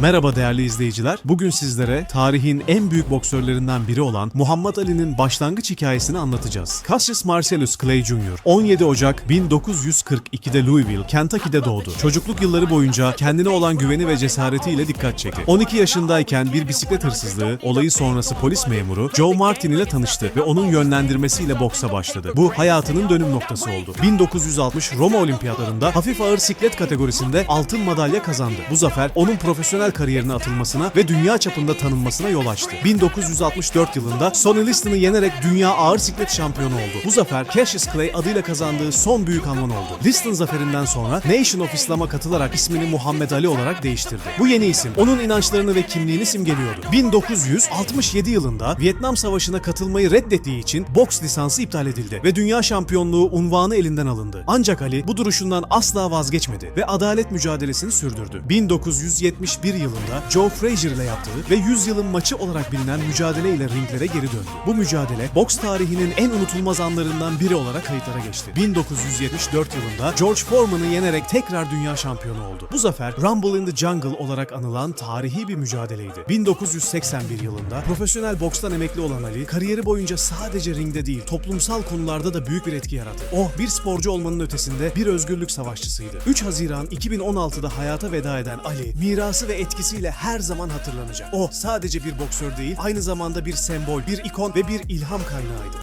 Merhaba değerli izleyiciler. Bugün sizlere tarihin en büyük boksörlerinden biri olan Muhammed Ali'nin başlangıç hikayesini anlatacağız. Cassius Marcellus Clay Jr. 17 Ocak 1942'de Louisville, Kentucky'de doğdu. Çocukluk yılları boyunca kendine olan güveni ve cesaretiyle dikkat çekti. 12 yaşındayken bir bisiklet hırsızlığı, olayı sonrası polis memuru Joe Martin ile tanıştı ve onun yönlendirmesiyle boksa başladı. Bu hayatının dönüm noktası oldu. 1960 Roma Olimpiyatlarında hafif ağır siklet kategorisinde altın madalya kazandı. Bu zafer onun profesyonel kariyerine atılmasına ve dünya çapında tanınmasına yol açtı. 1964 yılında Sonny Liston'ı yenerek dünya ağır siklet şampiyonu oldu. Bu zafer Cassius Clay adıyla kazandığı son büyük anman oldu. Liston zaferinden sonra Nation of Islam'a katılarak ismini Muhammed Ali olarak değiştirdi. Bu yeni isim onun inançlarını ve kimliğini simgeliyordu. 1967 yılında Vietnam Savaşı'na katılmayı reddettiği için boks lisansı iptal edildi ve dünya şampiyonluğu unvanı elinden alındı. Ancak Ali bu duruşundan asla vazgeçmedi ve adalet mücadelesini sürdürdü. 1971 yılında Joe Frazier ile yaptığı ve 100 yılın maçı olarak bilinen mücadele ile ringlere geri döndü. Bu mücadele boks tarihinin en unutulmaz anlarından biri olarak kayıtlara geçti. 1974 yılında George Foreman'ı yenerek tekrar dünya şampiyonu oldu. Bu zafer Rumble in the Jungle olarak anılan tarihi bir mücadeleydi. 1981 yılında profesyonel bokstan emekli olan Ali, kariyeri boyunca sadece ringde değil, toplumsal konularda da büyük bir etki yarattı. O, bir sporcu olmanın ötesinde bir özgürlük savaşçısıydı. 3 Haziran 2016'da hayata veda eden Ali, mirası ve etkisiyle her zaman hatırlanacak. O, sadece bir boksör değil, aynı zamanda bir sembol, bir ikon ve bir ilham kaynağıydı.